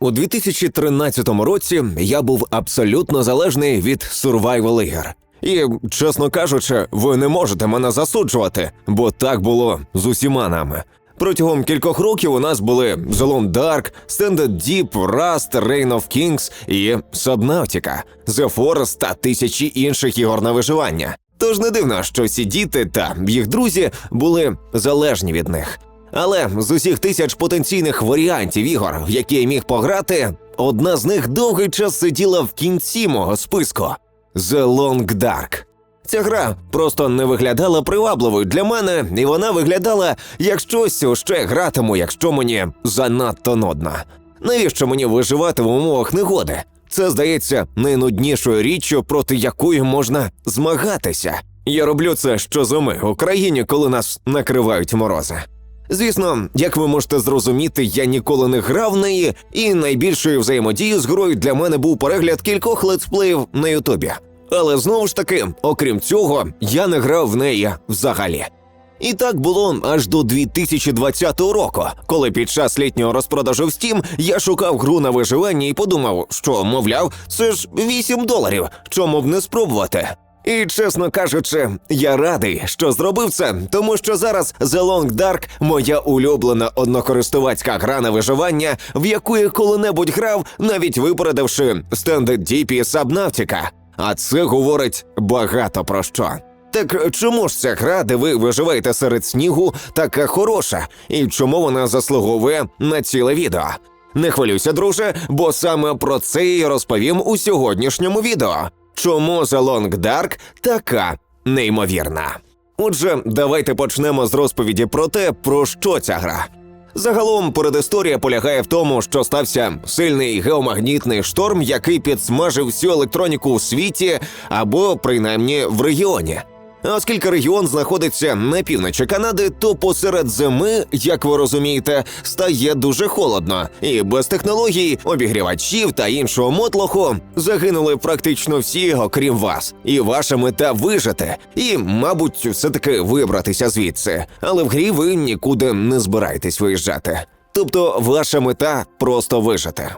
У 2013 році я був абсолютно залежний від survival ігор. І, чесно кажучи, ви не можете мене засуджувати, бо так було з усіма нами. Протягом кількох років у нас були Lone Dark, Standard Deep, Rust, Reign of Kings і Subnautica, The Forest та тисячі інших ігор на виживання. Тож не дивно, що ці діти та їх друзі були залежні від них. Але з усіх тисяч потенційних варіантів ігор, в які я міг пограти, одна з них довгий час сиділа в кінці мого списку The Long Dark. Ця гра просто не виглядала привабливою для мене, і вона виглядала як щось, у що я гратиму, якщо мені занадто нудно. Навіщо мені виживати в умовах негоди? Це здається найнуднішою річчю, проти якої можна змагатися. Я роблю це щозими у країні, коли нас накривають морози. Звісно, як ви можете зрозуміти, я ніколи не грав в неї, і найбільшою взаємодією з грою для мене був перегляд кількох летсплеїв на Ютубі. Але знову ж таки, окрім цього, я не грав в неї взагалі. І так було аж до 2020 року, коли під час літнього розпродажу в Steam я шукав гру на виживання і подумав, що, мовляв, це ж 8 доларів, чому б не спробувати. І чесно кажучи, я радий, що зробив це, тому що зараз The Long Dark – моя улюблена однокористувацька гра на виживання, в яку я коли-небудь грав, навіть випередивши Standard Deep і Subnautica. А це говорить багато про що. Так чому ж ця гра, де ви виживаєте серед снігу, така хороша, і чому вона заслуговує на ціле відео? Не хвилюйся, друже, бо саме про це я розповім у сьогоднішньому відео. Чому The Long Dark така неймовірна? Отже, давайте почнемо з розповіді про те, про що ця гра. Загалом передісторія полягає в тому, що стався сильний геомагнітний шторм, який підсмажив всю електроніку у світі або принаймні в регіоні. Оскільки регіон знаходиться на півночі Канади, то посеред зими, як ви розумієте, стає дуже холодно, і без технологій, обігрівачів та іншого мотлоху загинули практично всі, окрім вас. І ваша мета вижити, і, мабуть, все таки вибратися звідси. Але в грі ви нікуди не збираєтесь виїжджати. Тобто, ваша мета просто вижити.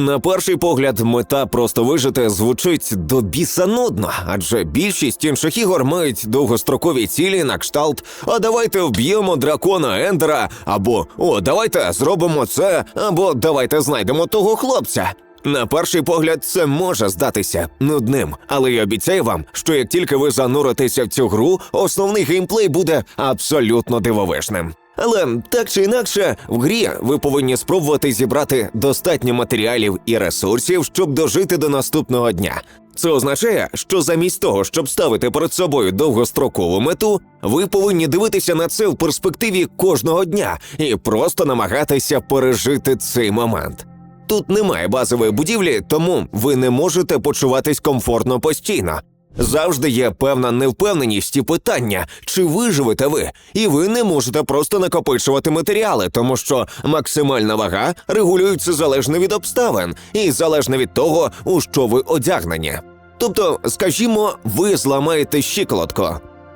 На перший погляд, мета просто вижити звучить до біса нудно, адже більшість інших ігор мають довгострокові цілі на кшталт. А давайте вб'ємо дракона Ендера, або о, давайте зробимо це, або давайте знайдемо того хлопця. На перший погляд, це може здатися нудним, але я обіцяю вам, що як тільки ви зануритеся в цю гру, основний геймплей буде абсолютно дивовижним. Але так чи інакше, в грі ви повинні спробувати зібрати достатньо матеріалів і ресурсів, щоб дожити до наступного дня. Це означає, що замість того, щоб ставити перед собою довгострокову мету, ви повинні дивитися на це в перспективі кожного дня і просто намагатися пережити цей момент. Тут немає базової будівлі, тому ви не можете почуватись комфортно постійно. Завжди є певна невпевненість і питання, чи виживете ви, і ви не можете просто накопичувати матеріали, тому що максимальна вага регулюється залежно від обставин і залежно від того, у що ви одягнені. Тобто, скажімо, ви зламаєте щиколотку.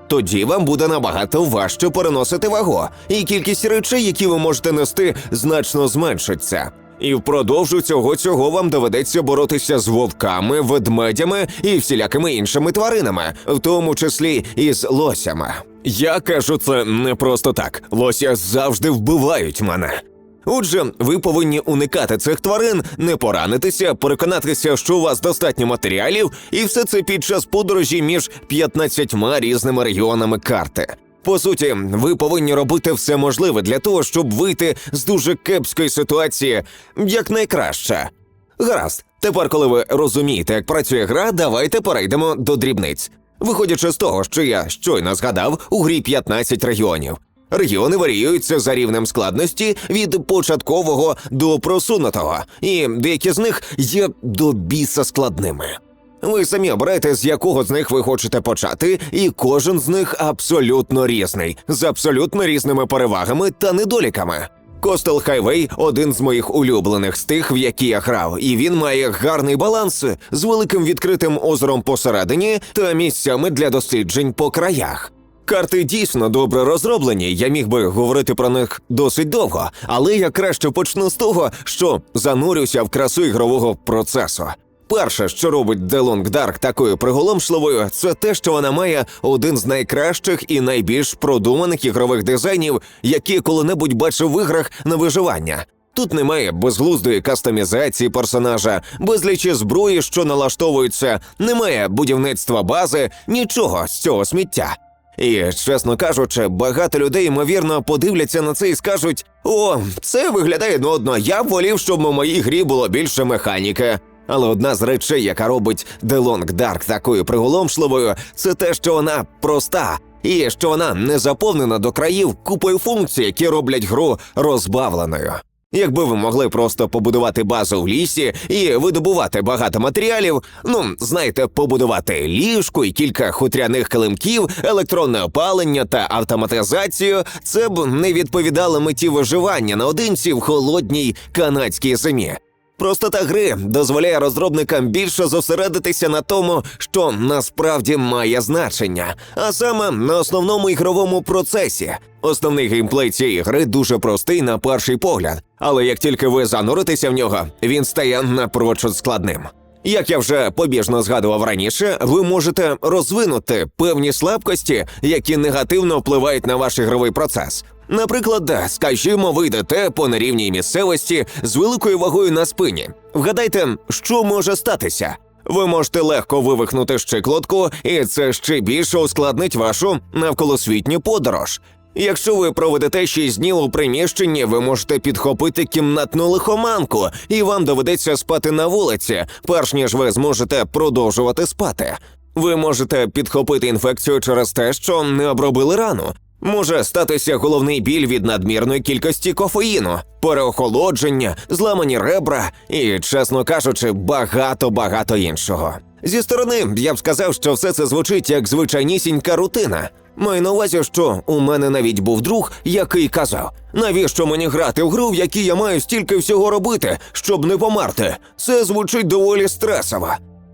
Тоді вам буде набагато важче переносити вагу, і кількість речей, які ви можете нести, значно зменшиться. І впродовж цього цього вам доведеться боротися з вовками, ведмедями і всілякими іншими тваринами, в тому числі і з лосями. Я кажу це не просто так. Лося завжди вбивають мене. Отже, ви повинні уникати цих тварин, не поранитися, переконатися, що у вас достатньо матеріалів, і все це під час подорожі між 15 різними регіонами карти. По суті, ви повинні робити все можливе для того, щоб вийти з дуже кепської ситуації якнайкраще. Гаразд, тепер, коли ви розумієте, як працює гра, давайте перейдемо до дрібниць. Виходячи з того, що я щойно згадав, у грі 15 регіонів. Регіони варіюються за рівнем складності від початкового до просунутого, і деякі з них є до біса складними. Ви самі обираєте, з якого з них ви хочете почати, і кожен з них абсолютно різний, з абсолютно різними перевагами та недоліками. Костел Хайвей один з моїх улюблених з тих, в які я грав, і він має гарний баланс з великим відкритим озером посередині та місцями для досліджень по краях. Карти дійсно добре розроблені, я міг би говорити про них досить довго, але я краще почну з того, що занурюся в красу ігрового процесу. Перше, що робить Long Dark такою приголомшливою, це те, що вона має один з найкращих і найбільш продуманих ігрових дизайнів, які коли-небудь бачив в іграх на виживання. Тут немає безглуздої кастомізації персонажа, безлічі зброї, що налаштовуються, немає будівництва бази, нічого з цього сміття. І, чесно кажучи, багато людей, ймовірно, подивляться на це і скажуть: о, це виглядає нудно, я б волів, щоб у моїй грі було більше механіки. Але одна з речей, яка робить Long Dark такою приголомшливою, це те, що вона проста, і що вона не заповнена до країв купою функцій, які роблять гру розбавленою. Якби ви могли просто побудувати базу в лісі і видобувати багато матеріалів, ну знаєте, побудувати ліжку і кілька хутряних килимків, електронне опалення та автоматизацію, це б не відповідало меті виживання наодинці в холодній канадській зимі. Простота гри дозволяє розробникам більше зосередитися на тому, що насправді має значення, а саме на основному ігровому процесі. Основний геймплей цієї гри дуже простий на перший погляд, але як тільки ви зануритеся в нього, він стає напрочуд складним. Як я вже побіжно згадував раніше, ви можете розвинути певні слабкості, які негативно впливають на ваш ігровий процес. Наприклад, скажімо, ви йдете по нерівній місцевості з великою вагою на спині. Вгадайте, що може статися? Ви можете легко вивихнути щиколотку, і це ще більше ускладнить вашу навколосвітню подорож. Якщо ви проведете 6 днів у приміщенні, ви можете підхопити кімнатну лихоманку, і вам доведеться спати на вулиці, перш ніж ви зможете продовжувати спати. Ви можете підхопити інфекцію через те, що не обробили рану. Може статися головний біль від надмірної кількості кофеїну, переохолодження, зламані ребра і, чесно кажучи, багато багато іншого. Зі сторони я б сказав, що все це звучить як звичайнісінька рутина. Маю на увазі, що у мене навіть був друг, який казав: навіщо мені грати в гру, в якій я маю стільки всього робити, щоб не померти? Це звучить доволі стресово.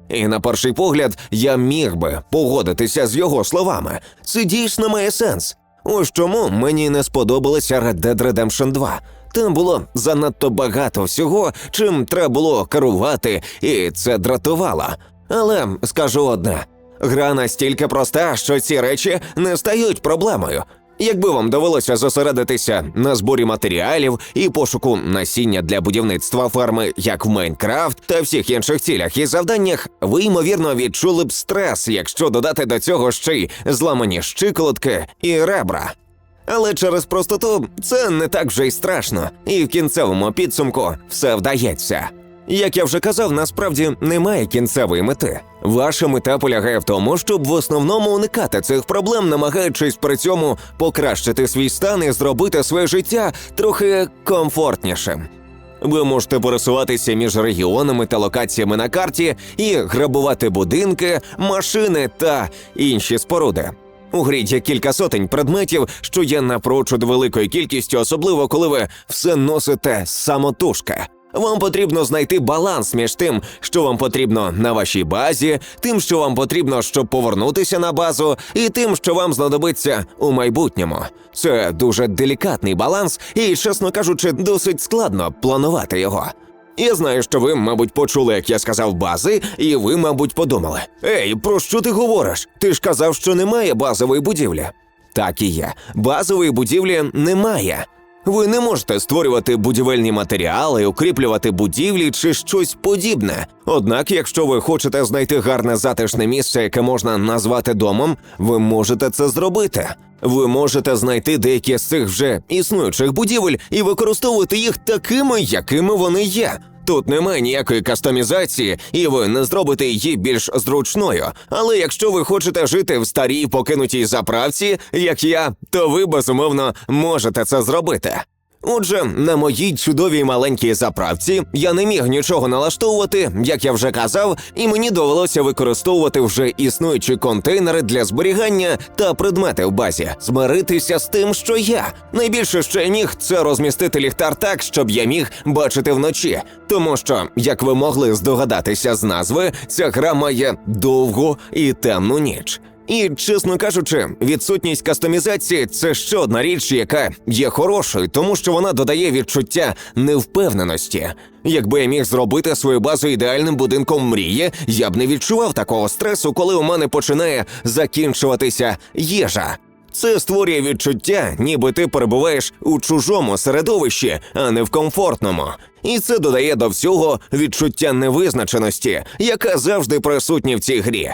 І на перший погляд я міг би погодитися з його словами. Це дійсно має сенс. Ось чому мені не сподобалося Red Dead Redemption 2. Там було занадто багато всього, чим треба було керувати, і це дратувало. Але скажу одне: гра настільки проста, що ці речі не стають проблемою. Якби вам довелося зосередитися на зборі матеріалів і пошуку насіння для будівництва ферми, як в Майнкрафт та всіх інших цілях і завданнях, ви ймовірно відчули б стрес, якщо додати до цього ще й зламані щиколотки і ребра. Але через простоту це не так вже й страшно, і в кінцевому підсумку все вдається. Як я вже казав, насправді немає кінцевої мети. Ваша мета полягає в тому, щоб в основному уникати цих проблем, намагаючись при цьому покращити свій стан і зробити своє життя трохи комфортнішим. Ви можете пересуватися між регіонами та локаціями на карті і грабувати будинки, машини та інші споруди. У грі є кілька сотень предметів, що є напрочуд великою кількістю, особливо коли ви все носите самотужки. Вам потрібно знайти баланс між тим, що вам потрібно на вашій базі, тим, що вам потрібно, щоб повернутися на базу, і тим, що вам знадобиться у майбутньому. Це дуже делікатний баланс, і, чесно кажучи, досить складно планувати його. Я знаю, що ви, мабуть, почули, як я сказав бази, і ви, мабуть, подумали: Ей, про що ти говориш? Ти ж казав, що немає базової будівлі. Так і є. Базової будівлі немає. Ви не можете створювати будівельні матеріали, укріплювати будівлі чи щось подібне. Однак, якщо ви хочете знайти гарне затишне місце, яке можна назвати домом, ви можете це зробити. Ви можете знайти деякі з цих вже існуючих будівель і використовувати їх такими, якими вони є. Тут немає ніякої кастомізації, і ви не зробите її більш зручною. Але якщо ви хочете жити в старій покинутій заправці, як я, то ви безумовно можете це зробити. Отже, на моїй чудовій маленькій заправці я не міг нічого налаштовувати, як я вже казав, і мені довелося використовувати вже існуючі контейнери для зберігання та предмети в базі, змиритися з тим, що я. Найбільше, я міг, це розмістити ліхтар так, щоб я міг бачити вночі. Тому що, як ви могли здогадатися з назви, ця гра має довгу і темну ніч. І, чесно кажучи, відсутність кастомізації це ще одна річ, яка є хорошою, тому що вона додає відчуття невпевненості. Якби я міг зробити свою базу ідеальним будинком мрії, я б не відчував такого стресу, коли у мене починає закінчуватися їжа. Це створює відчуття, ніби ти перебуваєш у чужому середовищі, а не в комфортному. І це додає до всього відчуття невизначеності, яка завжди присутня в цій грі.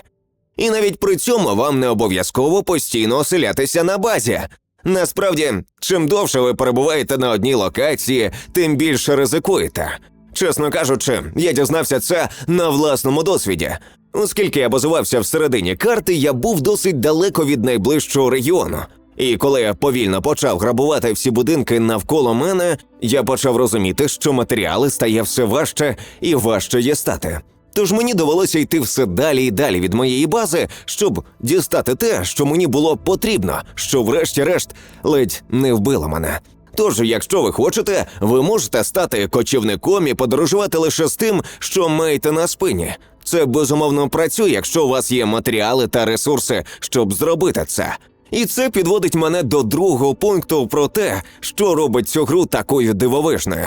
І навіть при цьому вам не обов'язково постійно оселятися на базі. Насправді, чим довше ви перебуваєте на одній локації, тим більше ризикуєте. Чесно кажучи, я дізнався це на власному досвіді. Оскільки я базувався всередині карти, я був досить далеко від найближчого регіону. І коли я повільно почав грабувати всі будинки навколо мене, я почав розуміти, що матеріали стає все важче і важче дістати. Тож мені довелося йти все далі і далі від моєї бази, щоб дістати те, що мені було потрібно, що врешті-решт ледь не вбило мене. Тож, якщо ви хочете, ви можете стати кочівником і подорожувати лише з тим, що маєте на спині. Це безумовно працює, якщо у вас є матеріали та ресурси, щоб зробити це. І це підводить мене до другого пункту про те, що робить цю гру такою дивовижною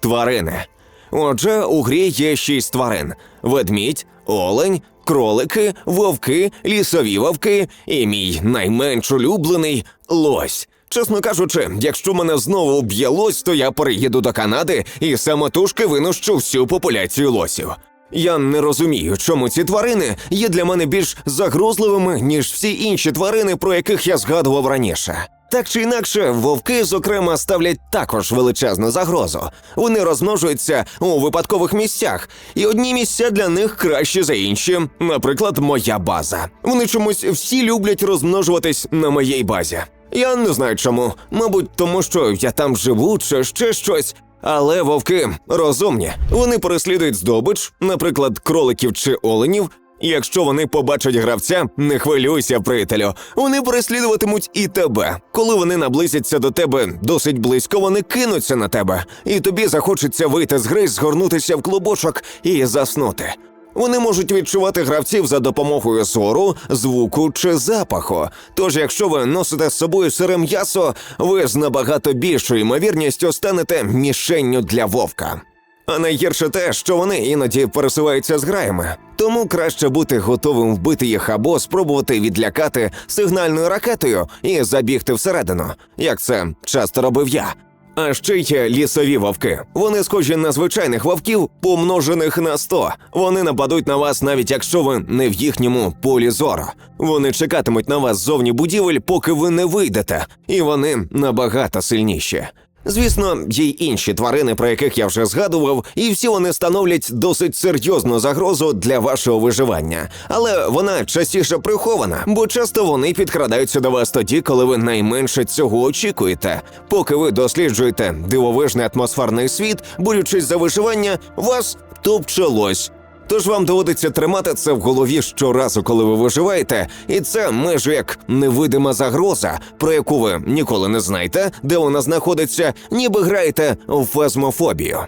тварини. Отже, у грі є шість тварин: ведмідь, олень, кролики, вовки, лісові вовки і мій найменш улюблений лось. Чесно кажучи, якщо мене знову вб'є лось, то я переїду до Канади і самотужки винищу всю популяцію лосів. Я не розумію, чому ці тварини є для мене більш загрозливими, ніж всі інші тварини, про яких я згадував раніше. Так чи інакше, вовки, зокрема, ставлять також величезну загрозу. Вони розмножуються у випадкових місцях, і одні місця для них кращі за інші. Наприклад, моя база. Вони чомусь всі люблять розмножуватись на моїй базі. Я не знаю чому. Мабуть, тому що я там живу чи ще щось. Але вовки розумні. Вони переслідують здобич, наприклад, кроликів чи оленів. Якщо вони побачать гравця, не хвилюйся, приятелю. Вони переслідуватимуть і тебе. Коли вони наблизяться до тебе досить близько, вони кинуться на тебе, і тобі захочеться вийти з гри, згорнутися в клубочок і заснути. Вони можуть відчувати гравців за допомогою зору, звуку чи запаху. Тож, якщо ви носите з собою сире м'ясо, ви з набагато більшою ймовірністю станете мішенню для вовка. А найгірше те, що вони іноді пересуваються з граями. Тому краще бути готовим вбити їх або спробувати відлякати сигнальною ракетою і забігти всередину, як це часто робив я. А ще є лісові вовки. Вони схожі на звичайних вовків, помножених на 100. Вони нападуть на вас, навіть якщо ви не в їхньому полі зору. Вони чекатимуть на вас зовні будівель, поки ви не вийдете, і вони набагато сильніші. Звісно, є й інші тварини, про яких я вже згадував, і всі вони становлять досить серйозну загрозу для вашого виживання. Але вона частіше прихована, бо часто вони підкрадаються до вас тоді, коли ви найменше цього очікуєте. Поки ви досліджуєте дивовижний атмосферний світ, борючись за виживання, вас топче лось. Тож вам доводиться тримати це в голові щоразу, коли ви виживаєте, і це майже як невидима загроза, про яку ви ніколи не знаєте, де вона знаходиться, ніби граєте в фазмофобію.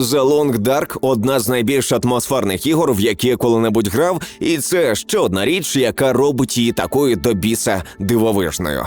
The Long Dark – одна з найбільш атмосферних ігор, в які я коли-небудь грав, і це ще одна річ, яка робить її такою до біса дивовижною.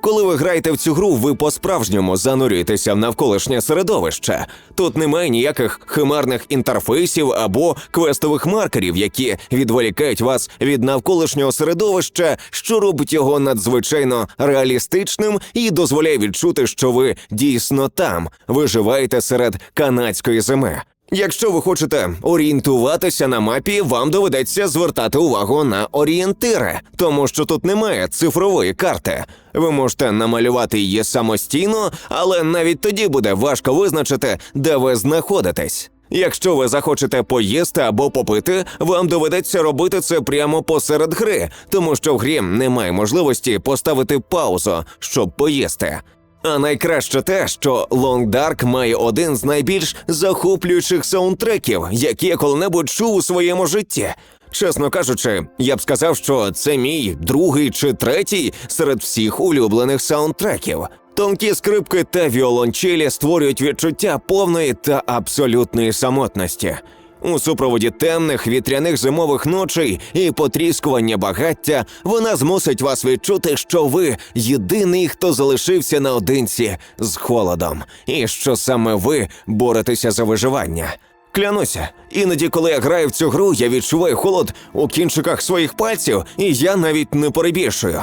Коли ви граєте в цю гру, ви по-справжньому занурюєтеся в навколишнє середовище. Тут немає ніяких химерних інтерфейсів або квестових маркерів, які відволікають вас від навколишнього середовища, що робить його надзвичайно реалістичним і дозволяє відчути, що ви дійсно там виживаєте серед канадської зими. Якщо ви хочете орієнтуватися на мапі, вам доведеться звертати увагу на орієнтири, тому що тут немає цифрової карти. Ви можете намалювати її самостійно, але навіть тоді буде важко визначити, де ви знаходитесь. Якщо ви захочете поїсти або попити, вам доведеться робити це прямо посеред гри, тому що в грі немає можливості поставити паузу, щоб поїсти. А найкраще те, що Long Dark має один з найбільш захоплюючих саундтреків, які я коли-небудь чув у своєму житті. Чесно кажучи, я б сказав, що це мій другий чи третій серед всіх улюблених саундтреків. Тонкі скрипки та віолончелі створюють відчуття повної та абсолютної самотності. У супроводі темних вітряних зимових ночей і потріскування багаття вона змусить вас відчути, що ви єдиний, хто залишився наодинці з холодом, і що саме ви боретеся за виживання. Клянуся, іноді, коли я граю в цю гру, я відчуваю холод у кінчиках своїх пальців, і я навіть не перебільшую.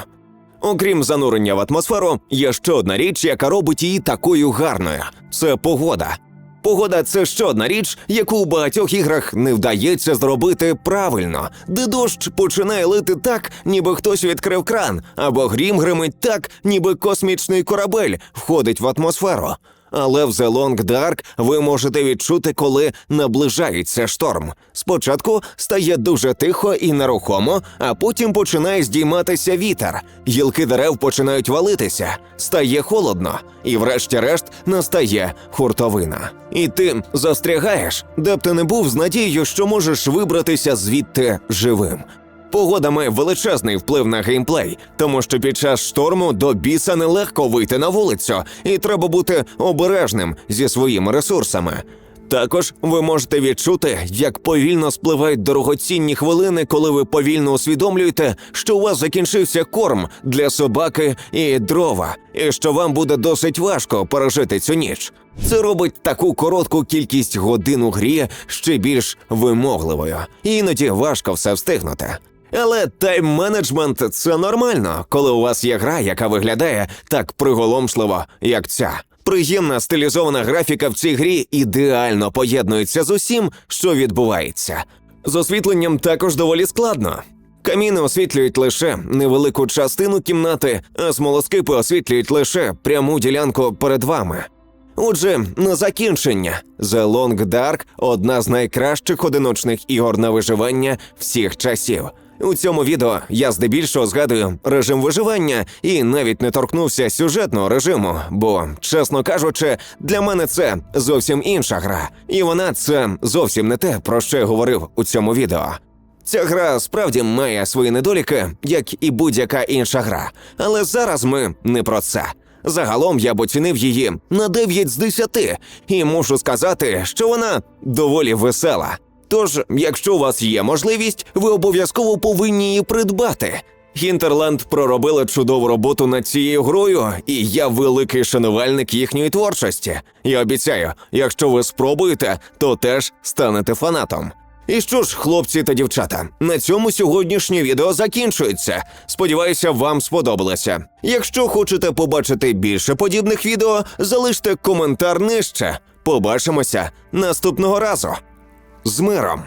Окрім занурення в атмосферу, є ще одна річ, яка робить її такою гарною це погода. Погода це ще одна річ, яку у багатьох іграх не вдається зробити правильно, де дощ починає лити так, ніби хтось відкрив кран, або грім гримить так, ніби космічний корабель входить в атмосферу. Але в The Long Dark ви можете відчути, коли наближається шторм. Спочатку стає дуже тихо і нерухомо, а потім починає здійматися вітер. Гілки дерев починають валитися, стає холодно, і врешті-решт настає хуртовина. І ти застрягаєш, де б ти не був з надією, що можеш вибратися звідти живим. Погода має величезний вплив на геймплей, тому що під час шторму до біса нелегко вийти на вулицю, і треба бути обережним зі своїми ресурсами. Також ви можете відчути, як повільно спливають дорогоцінні хвилини, коли ви повільно усвідомлюєте, що у вас закінчився корм для собаки і дрова, і що вам буде досить важко пережити цю ніч. Це робить таку коротку кількість годин у грі ще більш вимогливою. Іноді важко все встигнути. Але тайм-менеджмент це нормально, коли у вас є гра, яка виглядає так приголомшливо, як ця. Приємна стилізована графіка в цій грі ідеально поєднується з усім, що відбувається. З освітленням також доволі складно. Каміни освітлюють лише невелику частину кімнати, а смолоскипи освітлюють лише пряму ділянку перед вами. Отже, на закінчення The Long Dark – одна з найкращих одиночних ігор на виживання всіх часів. У цьому відео я здебільшого згадую режим виживання і навіть не торкнувся сюжетного режиму, бо, чесно кажучи, для мене це зовсім інша гра, і вона це зовсім не те, про що я говорив у цьому відео. Ця гра справді має свої недоліки, як і будь-яка інша гра, але зараз ми не про це. Загалом я б оцінив її на 9 з 10, і мушу сказати, що вона доволі весела. Тож, якщо у вас є можливість, ви обов'язково повинні її придбати. Хінтерленд проробили чудову роботу над цією грою, і я великий шанувальник їхньої творчості. Я обіцяю, якщо ви спробуєте, то теж станете фанатом. І що ж, хлопці та дівчата, на цьому сьогоднішнє відео закінчується. Сподіваюся, вам сподобалося. Якщо хочете побачити більше подібних відео, залиште коментар нижче. Побачимося наступного разу. З миром!